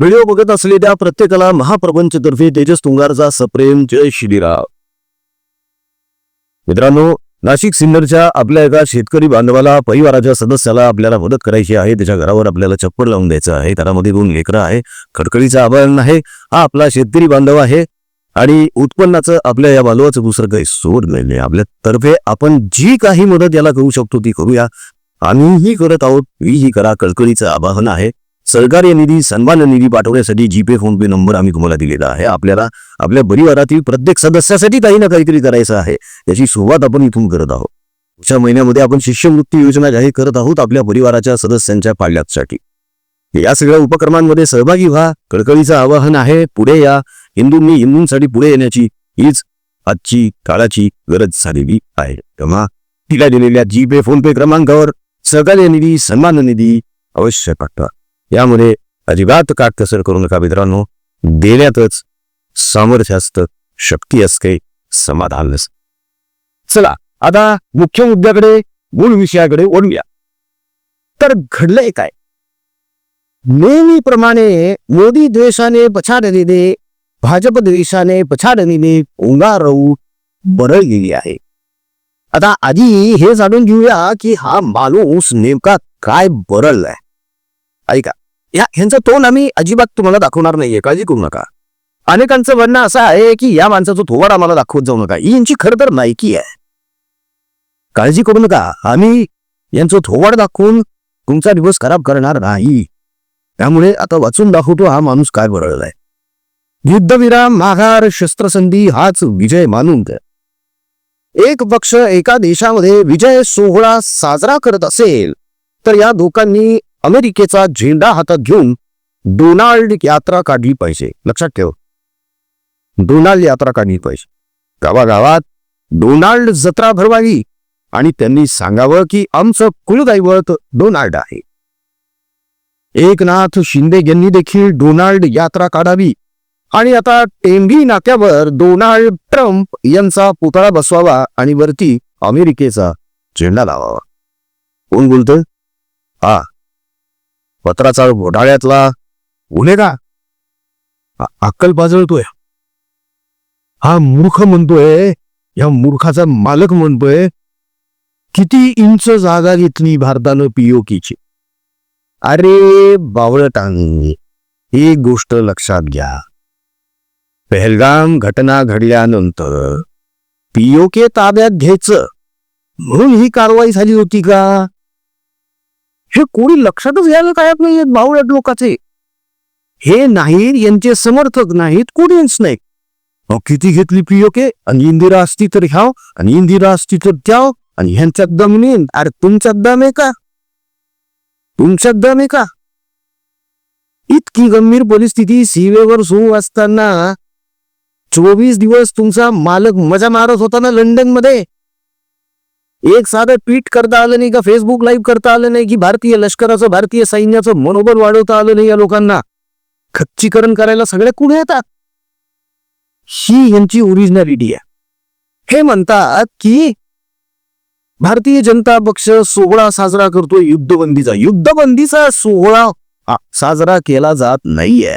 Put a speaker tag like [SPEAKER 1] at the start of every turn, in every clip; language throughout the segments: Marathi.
[SPEAKER 1] व्हिडिओ बघत असलेल्या प्रत्येकाला महाप्रपंचतर्फे तेजस तुंगारचा सप्रेम जय श्रीराम. मित्रांनो नाशिक सिन्नरच्या आपल्या एका शेतकरी बांधवाला परिवाराच्या सदस्याला आपल्याला मदत करायची आहे. त्याच्या घरावर आपल्याला चप्पल लावून द्यायचं आहे. त्यामध्ये दोन लेकरं आहे. खडखडीचं आभारण आहे. हा आपला शेतकरी बांधव आहे. आणि उत्पन्नाचं आपल्या या बांधवाचं दुसरं काही सोड नाही आपल्या तर्फे आपण जी काही मदत याला करू शकतो ती करूया. आम्हीही करत आहोत. मीही करा. कळकळीचं आवाहन आहे. सरकारी निधी सन्मान निधी पाठवण्यासाठी जीपे फोन पे नंबर आम्ही तुम्हाला दिलेला आहे. आपल्याला आपल्या परिवारातील प्रत्येक सदस्यासाठी काही ना काहीतरी करायचं आहे. याची सुरुवात आपण इथून करत आहोत. पुढच्या महिन्यामध्ये आपण शिष्यवृत्ती योजना जाहीर करत आहोत आपल्या परिवाराच्या सदस्यांच्या पाल्यासाठी. या सगळ्या उपक्रमांमध्ये सहभागी व्हा. कळकळीचं आवाहन आहे पुढे या. हिंदूंनी हिंदूंसाठी पुढे येण्याची हीच आजची काळाची गरज झालेली आहे. तेव्हा तिला दिलेल्या जीपे फोन पे क्रमांकावर सहकार्य निधी सन्मान निधी अवश्य पाठवा. यामध्ये अजिबात काटकसर करू नका मित्रांनो. देण्यातच सामर्थ्य असतं शक्ती असते समाधान नसतं. चला आता मुख्य मुद्द्याकडे मूळ विषयाकडे ओढूया तर घडलंय काय? नेहमीप्रमाणे मोदी द्वेषाने पछाडलेले भाजप द्वेषाने पछाडलेले ओंगारऊ बरळ गेली आहे. आता आधी हे जाणून घेऊया की हा माणूस नेमका काय बरळलाय. ऐका या ह्यांचा तोंड आम्ही अजिबात तुम्हाला दाखवणार नाहीये काळजी करू नका. अनेकांचं म्हणणं असं आहे की या माणसाचं थोवाड आम्हाला दाखवत जाऊ नका. ही यांची खरं तर नायकी आहे. काळजी करू नका. आम्ही यांचं थोवाड दाखवून तुमचा दिवस खराब करणार नाही. त्यामुळे आता वाचून दाखवतो हा माणूस काय बरळलाय. युद्धविराम माघार शस्त्रसंधी हाच विजय मानून. एक पक्ष एका देशामध्ये विजय सोहळा साजरा करत असेल तर या लोकांनी अमेरिकेचा झेंडा हातात घेऊन डोनाल्ड यात्रा काढली पाहिजे. लक्षात ठेव. डोनाल्ड यात्रा काढली पाहिजे. गावागावात डोनाल्ड जत्रा भरवावी आणि त्यांनी सांगावं की आमचं कुलदैवत डोनाल्ड आहे. एकनाथ शिंदे यांनी देखील डोनाल्ड यात्रा काढावी आणि आता टेंगी नाक्यावर डोनाल्ड ट्रम्प यांचा पुतळा बसवावा आणि वरती अमेरिकेचा झेंडा लावावा. कोण बोलत? हा पत्राचा घोटाळ्यातला. गुन्हेगार अक्कल पाजळतोय. हा मूर्ख म्हणतोय या मूर्खाचा मालक म्हणतोय. किती इंच जागा घेतली भारतानं पीओकीची अरे बावळटांनी ही गोष्ट लक्षात घ्या. पहलगाम घटना घडल्यानंतर पीओके ताब्यात घ्यायचं. म्हणून ही कारवाई झाली होती का? हे कोणी लक्षातच घ्यायला काय नाही बावळट लोकांचे. हे नाही यांचे समर्थक नाहीत कोणीच नाही. किती घेतली पीओके आणि इंदिरा असती तर ह्याव आणि इंदिरा असती तर त्याव आणि ह्यांच्यात दम नेन. अरे तुमच्यात दम आहे का? तुमच्यात दम आहे का? इतकी गंभीर परिस्थिती सीवेवर सुरू असताना चोवीस दिवस तुमचा मालक मजा मारत होता ना लंडनमध्ये एक साधं ट्विट करता आलं नाही का? फेसबुक लाईव्ह करता आलं नाही की भारतीय लष्कराचं भारतीय सैन्याचं मनोबल वाढवता आलं नाही या लोकांना? खच्चीकरण करायला सगळे कुठे येतात? ही यांची ओरिजिनॅलिटी आहे. हे म्हणतात की भारतीय जनता पक्ष सोहळा साजरा करतोय युद्धबंदीचा. युद्धबंदीचा सोहळा साजरा केला जात नाहीये.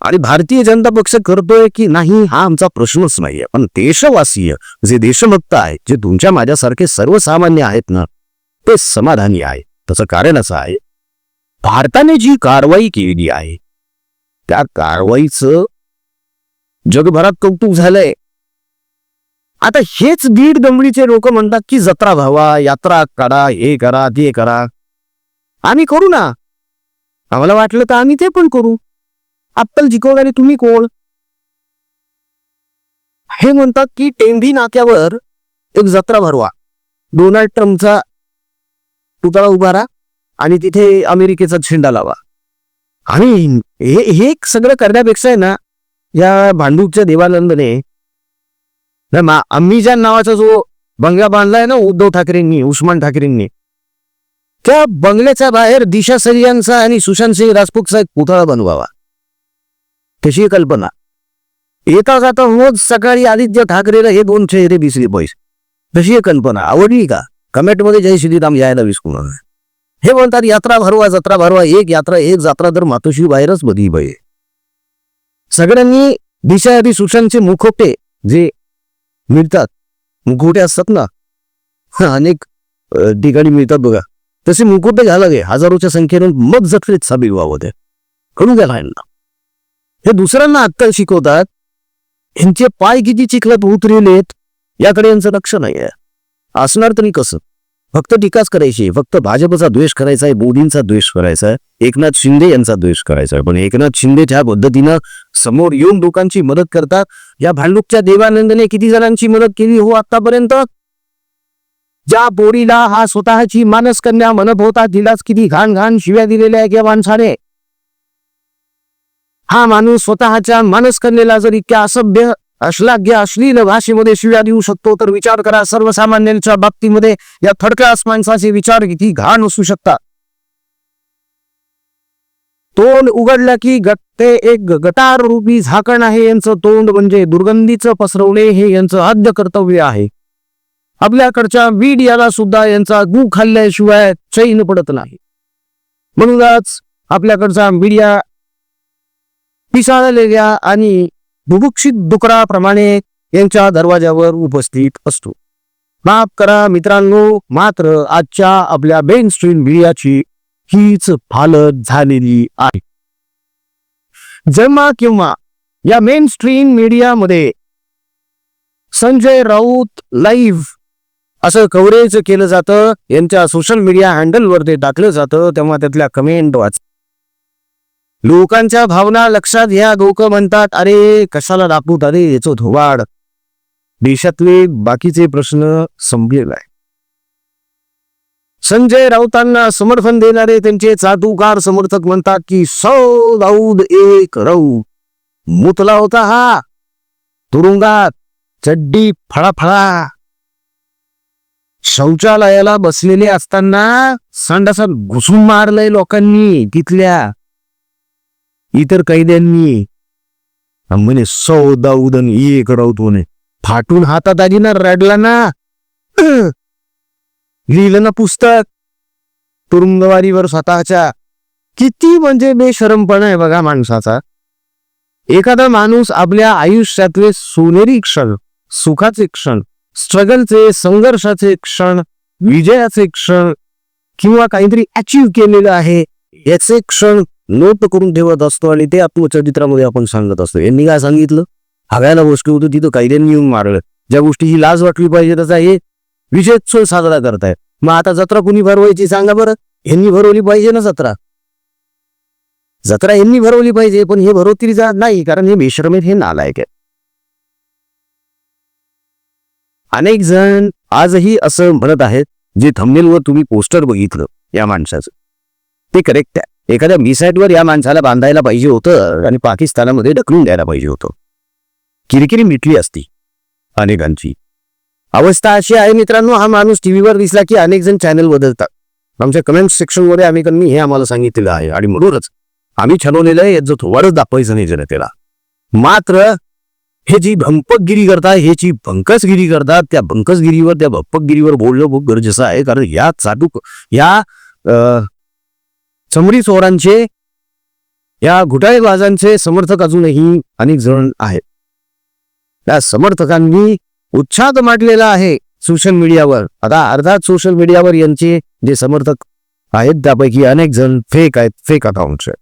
[SPEAKER 1] आणि भारतीय जनता पक्ष करतोय की नाही हा आमचा प्रश्नच नाहीये. पण देशवासीय जे देशभक्त आहेत जे तुमच्या माझ्यासारखे सर्वसामान्य आहेत ना ते समाधानी आहे. त्याचं कारण असं आहे भारताने जी कारवाई केलेली आहे त्या कारवाईचं जगभरात कौतुक झालंय. आता हेच बीड दमडीचे लोक म्हणतात की जत्रा व्हावा यात्रा करा हे करा ते करा. आम्ही करू ना. आम्हाला वाटलं तर आम्ही ते पण करू. अप्पल जिकवणारे तुम्ही कोण? हे म्हणतात की टेंभी नाक्यावर एक जत्रा भरवा. डोनाल्ड ट्रम्पचा पुतळा उभारा आणि तिथे अमेरिकेचा झेंडा लावा. आणि हे हे सगळं करण्यापेक्षा आहे ना या भांडूपच्या देवानंदने ना अम्मीजान नावाचा जो बंगला बांधलाय ना उद्धव ठाकरेंनी उस्मान ठाकरेंनी त्या बंगल्याच्या बाहेर दिशा सरियांचा आणि सुशांत सिंग राजपूतचा एक पुतळा बनवावा. तशी कल्पना. येता जाता रोज सकाळी आदित्य ठाकरेला हे दोन चेहरे दिसले पैसे. तशी कल्पना. आवडली का? कमेंटमध्ये जय श्रीराम यायला विसरू नका. हे म्हणतात यात्रा भरवा जत्रा भरवा एक यात्रा एक जात्रा तर मातोश्री बाहेरच बधी बाई सगळ्यांनी दिशा सुशांतचे मुखोटे जे मिळतात मुखोटे असतात ना अनेक ठिकाणी मिळतात बघा. तसे मुकुटे घालावे हजारोच्या संख्येनं मग जत्रेत सामील व्हावं ते कळून द्या हे दुसऱ्यांना अक्कल शिकवतात. यांचे पाय किती चिखलात उतरलेत याकडे यांचं लक्ष नाही आहे असणार तरी कसं? फक्त टीकाच करायची. फक्त भाजपचा द्वेष करायचा आहे मोदींचा द्वेष करायचा आहे एकनाथ शिंदे यांचा द्वेष करायचा आहे. पण एकनाथ शिंदे ज्या पद्धतीनं समोर येऊन लोकांची मदत करतात. या भांडूकच्या देवानंदने किती जणांची मदत केली हो आतापर्यंत ज्या पोरीला हा स्वतःची मानसकन्या कन्या होता दिलाच किती घाण घाण शिव्या दिलेल्या आहे या माणसाने. हा माणूस स्वतःच्या मानसकन्येला जर इतक्या असभ्य अश्लाघ्य अश्लील भाषेमध्ये शिव्या देऊ शकतो तर विचार करा सर्वसामान्यांच्या बाबतीमध्ये या थडक्या माणसाचे विचार किती घाण असू शकतात. तोंड उघडलं की गट ते एक गटार रूपी झाकण आहे यांचं तोंड म्हणजे दुर्गंधीचं पसरवणे हे यांचं आद्य कर्तव्य आहे. आपल्याकडच्या मीडियाला सुद्धा यांचा गू खाल्ल्याशिवाय चैन पडत नाही. म्हणूनच आपल्याकडचा मीडिया पिसाळलेल्या आणि बुभुक्षित डुकराप्रमाणे यांच्या दरवाजावर उपस्थित असतो. माफ करा मित्रांनो मात्र आजच्या आपल्या मेन स्ट्रीम मीडियाची हीच हालत झालेली आहे. जेव्हा किंवा या मेन स्ट्रीम मीडियामध्ये संजय राऊत लाईव्ह असं कव्हरेज केलं जातं यांच्या सोशल मीडिया हँडलवर ते टाकलं जातं तेव्हा त्यातल्या कमेंट वाच लोकांच्या भावना लक्षात घ्या लोक म्हणतात अरे कशाला दापूत अरे याचो धोवाड. देशातले बाकीचे प्रश्न संपलेला आहे संजय राऊतांना समर्थन देणारे त्यांचे चादूकार समर्थक म्हणतात की सौ दाऊद एक राऊ. मुतला होता हा. तुरुंगात चड्डी फळाफळा. शौचालयाला बसलेले असताना संडासात घुसून मारलंय लोकांनी तिथल्या इतर कैद्यांनी. म्हणे सौ उदन एक राऊत म्हणे फाटून हातात आली ना रडला ना लिहिलं ना पुस्तक? तुरुंगवारीवर स्वतःच्या. किती म्हणजे बेशरमपणा आहे बघा माणसाचा. एखादा माणूस आपल्या आयुष्यातले सोनेरी क्षण सुखाचे क्षण स्ट्रगलचे संघर्षाचे क्षण विजयाचे क्षण किंवा काहीतरी अचीव केलेलं आहे याचे क्षण नोट करून ठेवत असतो आणि ते आत्मचरित्रामध्ये आपण सांगत असतो. यांनी काय सांगितलं? हव्याला गोष्टी होती तिथं कैद्यांनी येऊन मारलं. ज्या गोष्टीची लाज वाटली पाहिजे त्याचा हे विजयोत्सव साजरा करतायत मग आता जत्रा कुणी भरवायची सांगा बरं. यांनी भरवली पाहिजे ना जत्रा. जत्रा यांनी भरवली पाहिजे पण हे भरवतील जात नाही कारण हे मेश्रमेत हे नालायक आहे. अनेक जण आजही असं म्हणत आहेत जे थंबनेलवर तुम्ही पोस्टर बघितलं या माणसाचं. ते करेक्ट आहे. एखाद्या मिसाईटवर या माणसाला बांधायला पाहिजे होतं आणि पाकिस्तानामध्ये ढकलून द्यायला पाहिजे होतं. किरकिरी मिटली असती अनेकांची. अवस्था अशी आहे मित्रांनो हा माणूस टीव्हीवर दिसला की अनेक जण चॅनल बदलतात. आमच्या कमेंट सेक्शन अनेकांनी आम्ही हे आम्हाला सांगितलेलं आहे आणि म्हणूनच आम्ही ठरवलेलं आहे याचं थोडंच दाखवायचं नाही जनतेला. मात्र हे जी भंपकगिरी करतात हे जी भंकसगिरी करतात त्या भंकसगिरीवर त्या भंपकगिरीवर बोलणं खूप गरजेचं आहे. कारण या चाटूक या चमडी चोरांचे या घुटाळेबाजांचे समर्थक अजूनही अनेक जण आहेत. त्या समर्थकांनी उच्छाद मांडलेला आहे सोशल मीडियावर आता अर्थात सोशल मीडियावर यांचे जे समर्थक आहेत त्यापैकी अनेक जण फेक आहेत फेक अकाउंट्स आहेत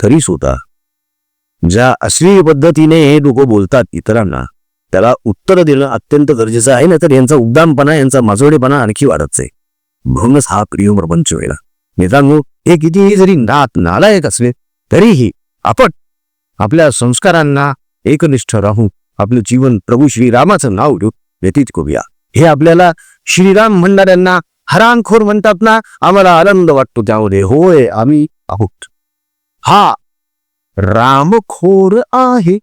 [SPEAKER 1] तरी सुद्धा ज्या अश्लील पद्धतीने हे लोक बोलतात इतरांना त्याला उत्तर देणं अत्यंत गरजेचं आहे ना तर यांचा उद्दामपणा यांचा माजोडेपणा आणखी वाढत आहे म्हणूनच हा प्रिय प्रपंच वेळा मित्रांनो हे कितीही जरी नात नालायक असले तरीही आपण आपल्या संस्कारांना एकनिष्ठ राहून आपलं जीवन प्रभू श्रीरामाचं नाव घेऊन व्यतीत करूया. हे आपल्याला श्रीराम म्हणणाऱ्यांना हरांखोर म्हणतात ना आम्हाला आनंद वाटतो त्यामध्ये. होय आम्ही आहोत. हा रामखोर आहे.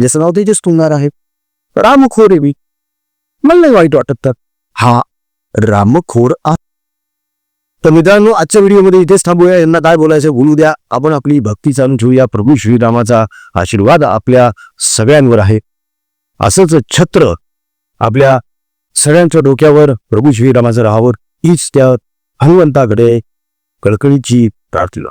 [SPEAKER 1] जसं नाव तेजस तुंगार आहे. रामखोर आहे मी. मला नाही वाईट वाटत तर. हा रामखोर आहे तर मित्रांनो आजच्या व्हिडिओमध्ये इथेच थांबूया. यांना काय बोलायचं बोलू द्या. आपण आपली भक्ती चालून ठेवूया. प्रभू श्रीरामाचा आशीर्वाद आपल्या सगळ्यांवर आहे. असंच छत्र आपल्या सगळ्यांच्या डोक्यावर प्रभू श्रीरामाचं राहावर हीच त्या हनुमंताकडे कळकळीची प्रार्थना.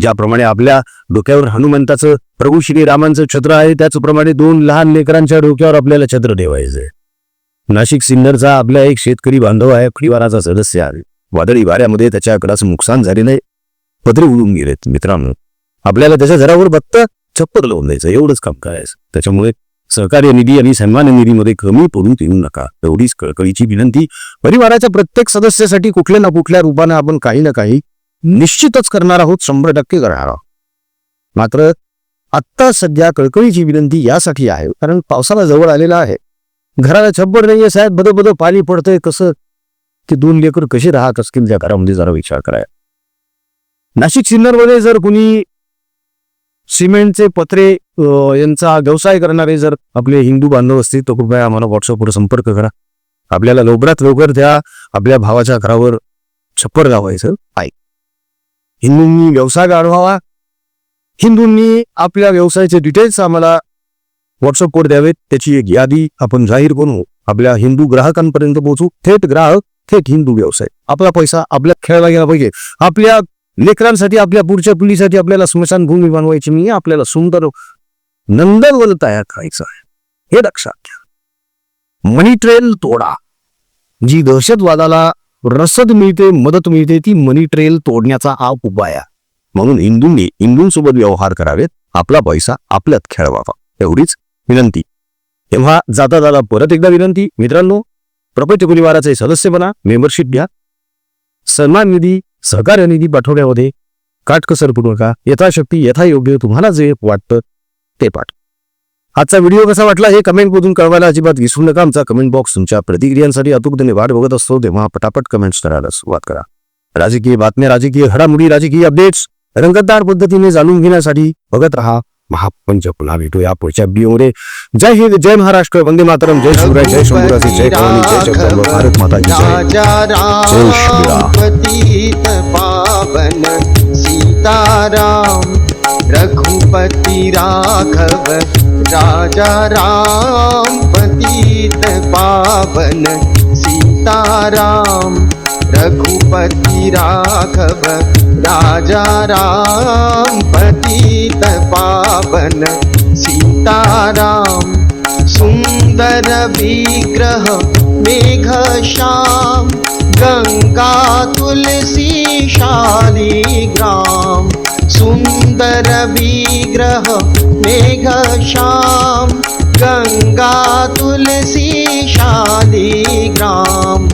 [SPEAKER 1] ज्याप्रमाणे आपल्या डोक्यावर हनुमंताचं प्रभू श्रीरामांचं छत्र आहे त्याचप्रमाणे दोन लहान लेकरांच्या डोक्यावर आपल्याला छत्र ठेवायचंय. नाशिक सिन्नरचा आपला एक शेतकरी बांधव आहे परिवाराचा सदस्य आहे. वादळी वाऱ्यामध्ये त्याच्या आकडाचं नुकसान झालेलं नाही पत्रे उडून गेलेत मित्रांनो. आपल्याला त्याच्या घरावर बत्त छप्पर लावून द्यायचं एवढंच काम करायचं. त्याच्यामुळे सहकार्य निधी आणि सन्मान निधीमध्ये कमी पडून येऊ नका. एवढीच कळकळीची विनंती परिवाराच्या प्रत्येक सदस्यासाठी कुठल्या ना कुठल्या रूपाने आपण काही ना काही निश्चितच करणार आहोत शंभर टक्के करणार आहोत. मात्र आत्ता सध्या कळकळीची विनंती यासाठी आहे कारण पावसाला जवळ आलेला आहे. घराला छप्पर नाहीये साहेब बदं पाणी पडतंय कसं ते दोन लेकर कसे राहत असतील त्या घरामध्ये जरा विचार कराय नाशिक सिन्नरमध्ये जर कुणी सिमेंटचे पत्रे यांचा व्यवसाय करणारे जर आपले हिंदू बांधव असतील तर कृपया आम्हाला व्हॉट्सअपवर संपर्क करा. आपल्याला लवकरात लवकर त्या आपल्या भावाच्या घरावर छप्पर लावायचं आहे. हिंदूंनी व्यवसाय गाढवावा हिंदूंनी आपल्या व्यवसायाचे डिटेल्स आम्हाला व्हॉट्सअपवर द्यावेत. त्याची एक यादी आपण जाहीर करू आपल्या हिंदू ग्राहकांपर्यंत पोहोचू. थेट ग्राहक थेट हिंदू व्यवसाय. आपला पैसा आपल्या खेळला गेला पाहिजे. आपल्या लेकरांसाठी आपल्या पुढच्या पिढीसाठी आपल्याला स्मशानभूमी बनवायची नाही आपल्याला सुंदर नंदनवन तयार करायचं आहे. हे लक्षात घ्या. मनी ट्रेल तोडा. जी दहशतवादाला रसद मिळते मदत मिळते ती मनी ट्रेल तोडण्याचा हा उपाय आहे. म्हणून हिंदूंनी हिंदूंसोबत व्यवहार करावेत. आपला पैसा आपल्यात खेळवावा. एवढीच विनंती. तेव्हा जाता जाता परत एकदा विनंती. मित्रांनो प्रपंच परिवाराचे सदस्य बना मेंबरशिप घ्या. सन्मान निधी सहकार्य निधी पाठवण्यामध्ये काटकसर करू नका यथाशक्ती यथायोग्य तुम्हाला जे वाटतं ते पाठ. आजचा व्हिडिओ कसा वाटला हे कमेंटमधून कळवायला अजिबात विसरू नका. आमचा कमेंट बॉक्स तुमच्या प्रतिक्रियांसाठी अतुकतेने वाट बघत असतो. तेव्हा पटापट कमेंट्स करायला सुरुवात करा. राजकीय बातम्या राजकीय घडामोडी राजकीय अपडेट्स रंगतदार पद्धतीने जाणून घेण्यासाठी बघत रहा. महापंच पुन्हा भेटूया पुढच्या व्हिडिओमध्ये जय हिंद जय महाराष्ट्र वंदे मातरम जय शिवराय जय शंभूराजी जय भवानी जय जगदंब भारत माता जय.
[SPEAKER 2] सीताराम रघुपति राघव राजा राम पतित पावन सीताराम रघुपति राघव राजा राम पतित पावन सीताराम सुन्दर विग्रह मेघ श्याम गङ्गा तुलसी शालिग्राम सुन्दर विग्रह मेघ श्याम गङ्गा तुलसी शालिग्राम